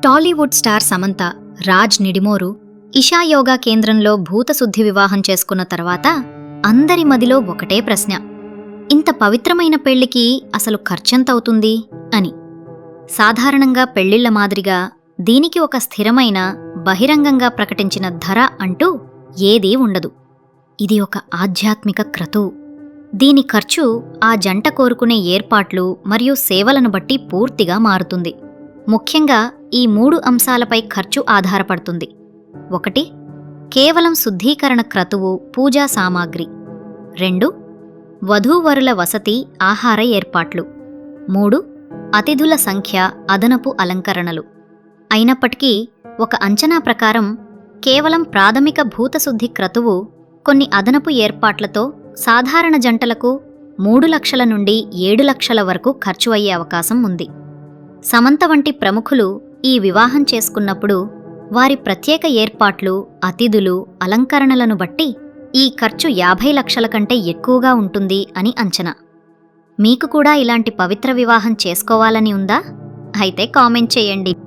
Tollywood star Samantha Raj Nidimoru Isha Yoga కేంద్రంలో భూతశుద్ధి వివాహం చేసుకున్న తర్వాత అందరి మదిలో ఒకటే ప్రశ్న. ఇంత పవిత్రమైన పెళ్ళికి అసలు ఖర్చెంతవుతుంది? అని. సాధారణంగా పెళ్ళిళ్ళ మాదిరిగా దీనికి ఒక స్థిరమైన బహిరంగంగా ప్రకటించిన ధర అంటూ ఏదీ ఉండదు. ఇది ఒక ఆధ్యాత్మిక క్రతువు. దీని ఖర్చు ఆ జంట కోరుకునే ఏర్పాట్లు మరియు సేవలను బట్టి పూర్తిగా మారుతుంది. ముఖ్యంగా ఈ మూడు అంశాలపై ఖర్చు ఆధారపడుతుంది. ఒకటి కేవలం శుద్ధీకరణ క్రతువు పూజా సామాగ్రి. రెండు వధూవరుల వసతి ఆహార ఏర్పాట్లు. మూడు అతిథుల సంఖ్య అదనపు అలంకరణలు. అయినప్పటికీ ఒక అంచనా ప్రకారం కేవలం ప్రాథమిక భూతశుద్ధి క్రతువు కొన్ని అదనపు ఏర్పాట్లతో సాధారణ జంటలకు మూడు లక్షల నుండి ఏడు లక్షల వరకు ఖర్చు అయ్యే అవకాశం ఉంది. సమంత వంటి ప్రముఖులు ఈ వివాహం చేసుకున్నప్పుడు వారి ప్రత్యేక ఏర్పాట్లు అతిథులు అలంకరణలను బట్టి ఈ ఖర్చు యాభై లక్షల కంటే ఎక్కువగా ఉంటుంది అని అంచనా. మీకు కూడా ఇలాంటి పవిత్ర వివాహం చేసుకోవాలని ఉందా? అయితే కామెంట్ చేయండి.